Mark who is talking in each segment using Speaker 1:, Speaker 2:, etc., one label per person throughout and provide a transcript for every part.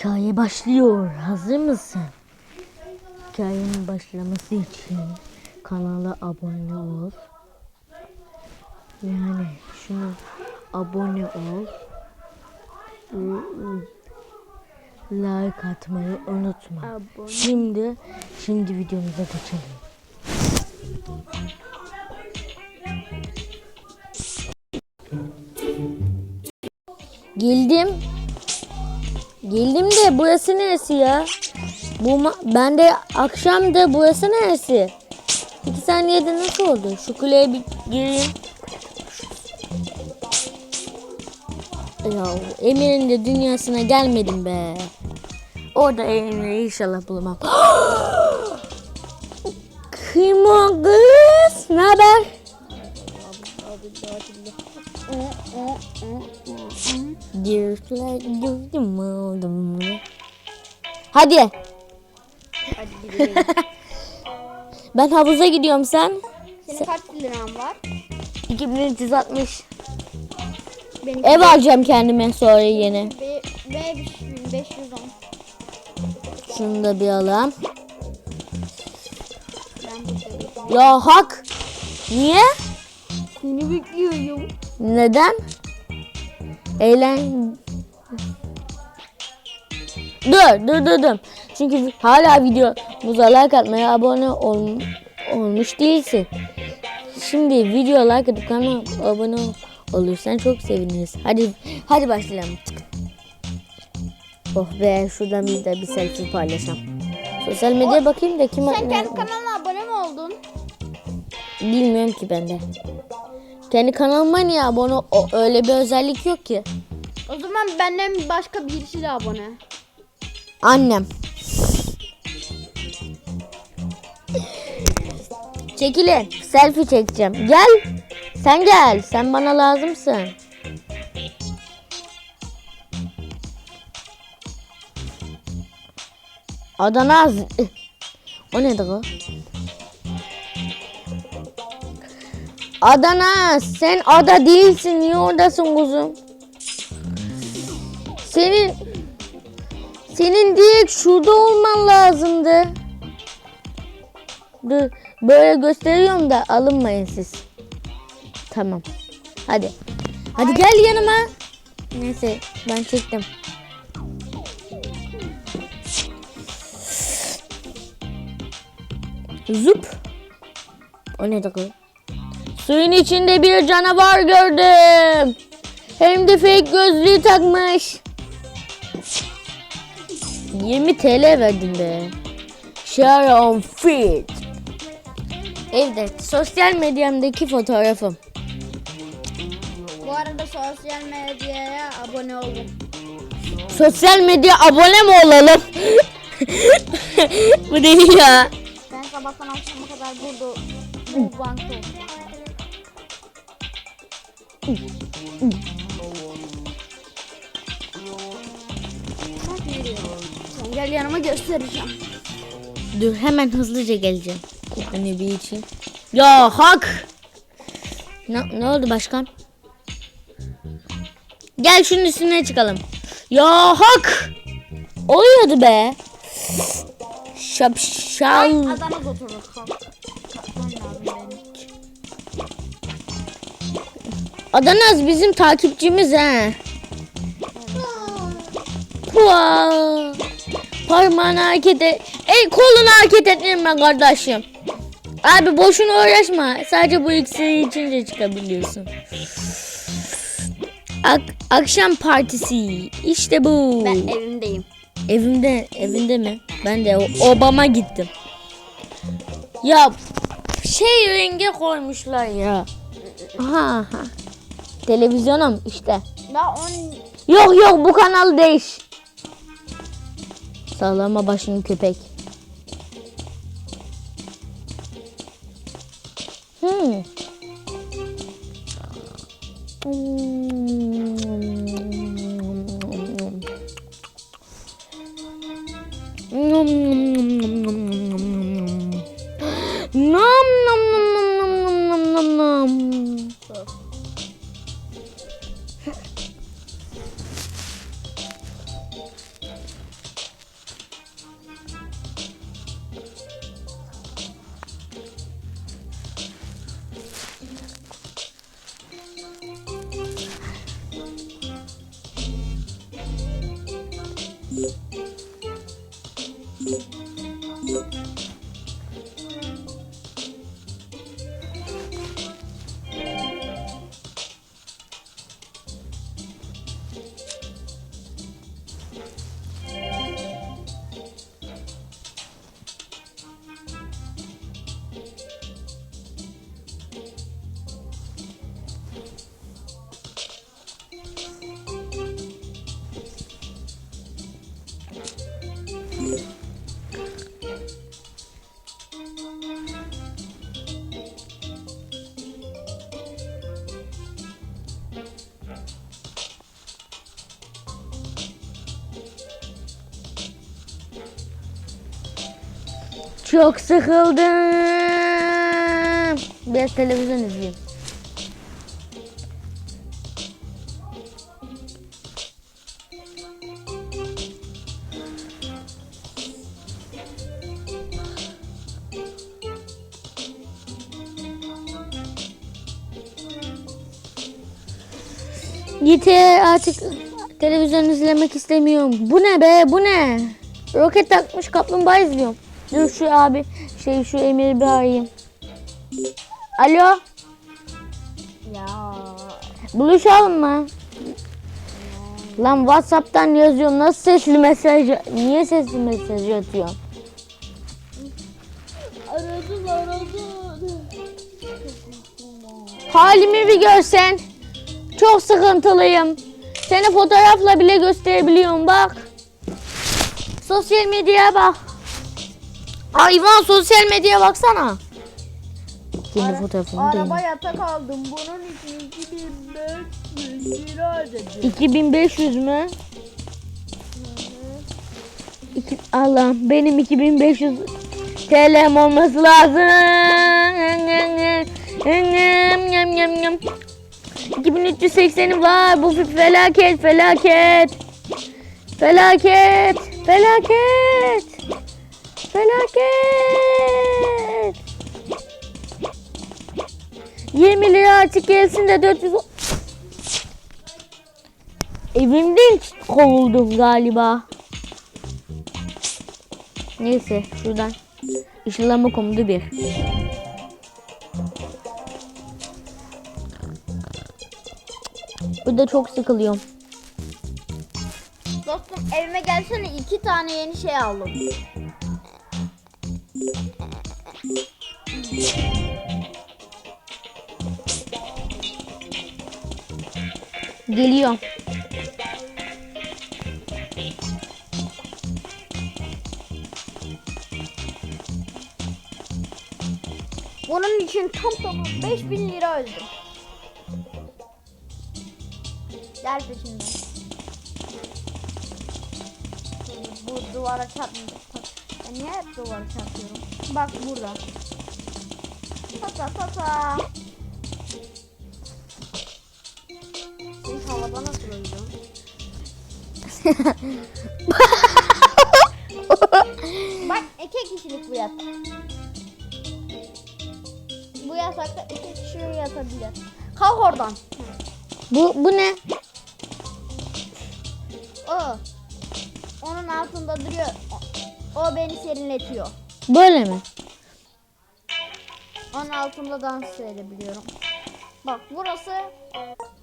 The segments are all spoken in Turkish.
Speaker 1: Hikaye başlıyor. Hazır mısın? Hikayenin başlaması için kanala abone ol. Yani şunu abone ol. Like atmayı unutma.
Speaker 2: Abone.
Speaker 1: Şimdi şimdi videomuza geçelim. Geldim. Geldim de burası neresi ya? Bu ben de akşamda burası neresi? İki saniyede nasıl oldu? Şu kuleye bir gireyim. Ya Emir'in de dünyasına gelmedim be. Orada Emir'i inşallah bulamam. Kim o kız? Ne haber? Like you, you moldum. Hadi.
Speaker 2: Hadi gidelim.
Speaker 1: Ben havuza gidiyorum sen.
Speaker 2: Senin kaç liran var?
Speaker 1: 2360.
Speaker 2: Benim
Speaker 1: Ev alacağım kendime sonra yine.
Speaker 2: Ve, ve 510.
Speaker 1: Şunu da bir alalım.
Speaker 2: Burada
Speaker 1: Ya hak. Niye?
Speaker 2: Seni bekliyorum.
Speaker 1: Neden? Eğlen... Dur, dur, dur, dur. Çünkü hala video like atmaya abone ol, olmuş değilsin. Şimdi video like atıp kanala abone ol, olursan çok seviniriz. Hadi, hadi başlayalım. Oh be, şuradan bir de bir selfie paylaşalım. Sosyal medyaya bakayım da kim
Speaker 2: Sen kendi kanalına abone mi oldun?
Speaker 1: Bilmiyorum ki ben de. Kendi kanalıma niye abone o, öyle bir özellik yok ki.
Speaker 2: O zaman benden başka birisi de abone.
Speaker 1: Annem. Çekilin. Selfie çekeceğim. Gel. Sen gel. Sen bana lazımsın. Adana. O nedir o? Adana sen ada değilsin. Niye oradasın kuzum? Senin senin direkt şurada olman lazımdı. Dur böyle gösteriyorum da alınmayın siz. Tamam. Hadi. Hadi gel yanıma. Neyse ben çektim. Zup. O ne dakika? Suyun içinde bir canavar gördüm. Hem de fake gözlüğü takmış. 20 TL verdim be. Share on feed. Evde sosyal medyamdaki fotoğrafım.
Speaker 2: Bu arada sosyal medyaya abone oldum.
Speaker 1: Sosyal medya abone mi olalım? Bu değil ya.
Speaker 2: Ben sabahtan akşama kadar burada bu bankta. Sen gel yanıma göstereceğim.
Speaker 1: Dur hemen hızlıca geleceğim. Hani bir için. Ya hak. Ne, ne oldu başkan? Gel şunun üstüne çıkalım. Ya hak. Oluyordu be. Şapşal.
Speaker 2: Adana. Kalkman lazım
Speaker 1: Adanaz bizim takipçimiz he. Pua. Parmağını hareket et. Ey kolunu hareket ettirme kardeşim. Abi boşuna uğraşma. Sadece bu iksiri içince çıkabiliyorsun. Ak- akşam partisi. İşte bu.
Speaker 2: Ben evimdeyim.
Speaker 1: Evimde, evinde mi? Ben de Obama gittim. Ya şey renge koymuşlar ya. Aha, aha. Televizyonum işte.
Speaker 2: Daha on
Speaker 1: Yok yok bu kanal değiş. Sallama başını köpek. Hmm. Çok sıkıldım. Biraz televizyon izleyeyim. Yeter artık televizyon izlemek istemiyorum. Bu ne be bu ne? Roket takmış kaplumbağa izliyorum. Dur şu abi şey şu Emir'i bir arayayım. Alo
Speaker 2: Ya.
Speaker 1: buluşalım mı? Lan Whatsapp'tan yazıyorum nasıl sesli mesaj niye sesli mesaj atıyorsun?
Speaker 2: Aradın aradın.
Speaker 1: Halimi bir görsen. Çok sıkıntılıyım. Seni fotoğrafla bile gösterebiliyorum bak. Sosyal medyaya bak. Hayvan sosyal medyaya baksana. Kendi fotoğrafımı değil.
Speaker 2: Araba yatak aldım. Bunun için 2500 lira ödedim.
Speaker 1: 2500 mü? İki, Allah benim 2500 TL'm olması lazım. 2380'im var. Bu felaket, felaket. Felaket, felaket. Felaket. 20 lira artık gelsin de 400 Evimden kovuldum galiba. Neyse şuradan ışınlanma komutu bir. Burada çok sıkılıyorum.
Speaker 2: Dostum evime gelsene iki tane yeni şey aldım.
Speaker 1: Geliyorum.
Speaker 2: Bunun için tam tamam 5000 lira ödedim. Gel peşimden. Bu duvara çarpmayacak. Ben niye hep duvara çarpıyorum? Bak burada. Tata tata. Sen havada nasıl uyuyorsun? Bak iki kişilik bu yatak. Bu yatakta iki kişi yatabilir. Kalk oradan.
Speaker 1: Bu bu ne?
Speaker 2: O. Onun altında duruyor. O, beni serinletiyor.
Speaker 1: Böyle mi?
Speaker 2: Onun altında dans edebiliyorum. Bak burası.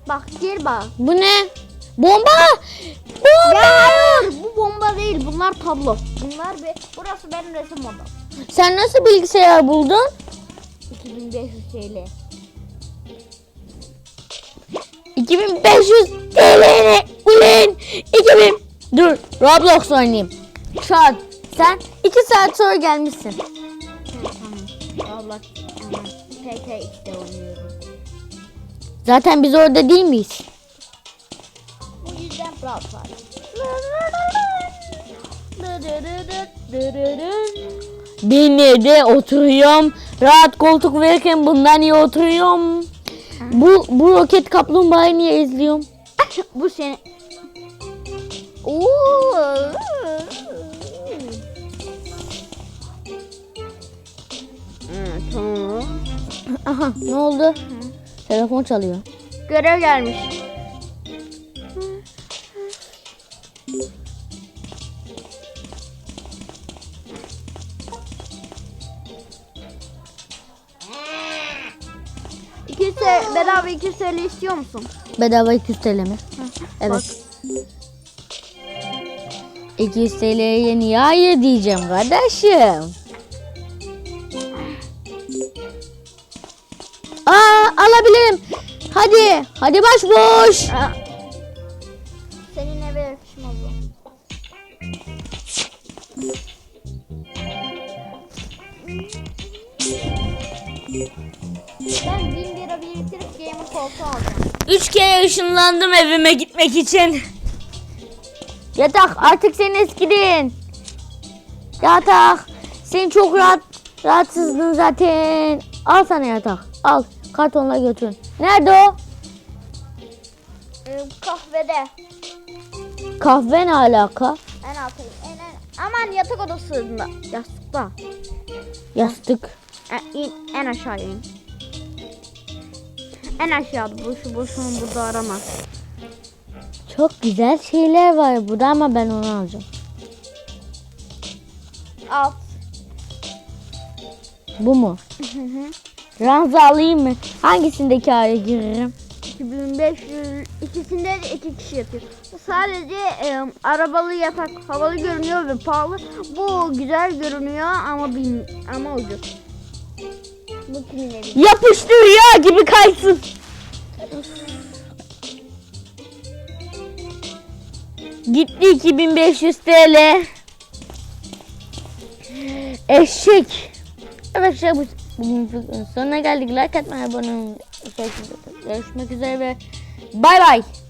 Speaker 2: Bak gir bak.
Speaker 1: Bu ne? Bomba! Bomba!
Speaker 2: Ya hayır bu bomba değil bunlar tablo. Bunlar bir burası benim resim odam.
Speaker 1: Sen nasıl bilgisayar buldun?
Speaker 2: 2500 TL.
Speaker 1: 2500 TL ulan 2000 Dur Roblox oynayayım an sen 2 saat sonra gelmişsin
Speaker 2: tamam. Allah PK2'de oynuyorum.
Speaker 1: Zaten biz orada değil miyiz?
Speaker 2: Bu yüzden Brawl
Speaker 1: evde oturuyorum Rahat koltuk verirken bundan iyi oturuyorum Bu, bu roket kaplumbağayı niye izliyorum?
Speaker 2: Bu senin. Oo.
Speaker 1: Aha ne oldu? Telefon çalıyor
Speaker 2: Görev gelmiş. İki se bedava iki TL istiyor musun?
Speaker 1: Bedava 200 TL mi? Evet 200 TL'ye niye hayır diyeceğim kardeşim. Hadi. Hadi baş boş.
Speaker 2: Aa. Senin eve yakışmaz o. Ben 1000 lira biriktirip gamer koltuğu alacağım.
Speaker 1: Üç kere ışınlandım evime gitmek için. Yatak artık sen eskidin. Yatak Sen çok rahat rahatsızdın zaten. Al sana yatak. Al. Kartonla götürün. Nerede o?
Speaker 2: Ee, kahvede.
Speaker 1: Kahve ne alaka?
Speaker 2: En altı. En, en, aman yatak odasında. Yastıkta.
Speaker 1: Yastık.
Speaker 2: En, in, en aşağı in. En aşağıda boşu boşuna burada arama.
Speaker 1: Çok güzel şeyler var burada ama ben onu alacağım.
Speaker 2: Alt.
Speaker 1: Bu mu? Ranza alayım mı? Hangisindeki aya girerim?
Speaker 2: 2500 ikisinde de iki kişi yatıyor. Sadece e, arabalı yatak havalı görünüyor ve pahalı. Bu güzel görünüyor ama bin, ama ucuz. Bu kimin evi?
Speaker 1: Yapıştır ya gibi kaysın. Gitti 2500 TL. Eşek. Evet şey bu. Bugün videonun sonuna geldik. Like atmayı, abone olmayı. Görüşmek üzere ve bay bay.